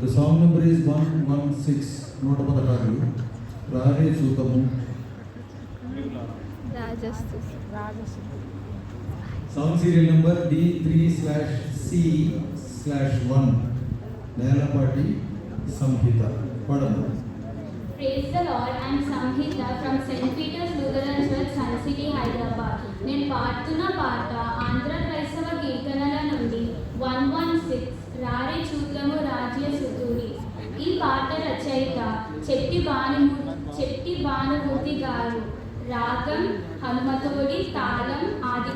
The song number is one one six నూట పదహారు రారే సూతము రాజస్తు song serial number D three slash C slash one Nelapati సంహిత పడము Praise the Lord, I am Samhita from St. Peter's Lutheran Church, Sun City, Hyderabad. నేను పాడుతున్న పాట ఆంధ్ర క్రైస్తవ కీర్తనల నుండి వన్ వన్ సిక్స్ రారే చూద్దాము రాజ్య సుతూరి ఈ పాట రచయిత చెట్టి భాను చెట్టి భానుమూర్తి గారు. రాగం హనుమతోడి తాళం ఆది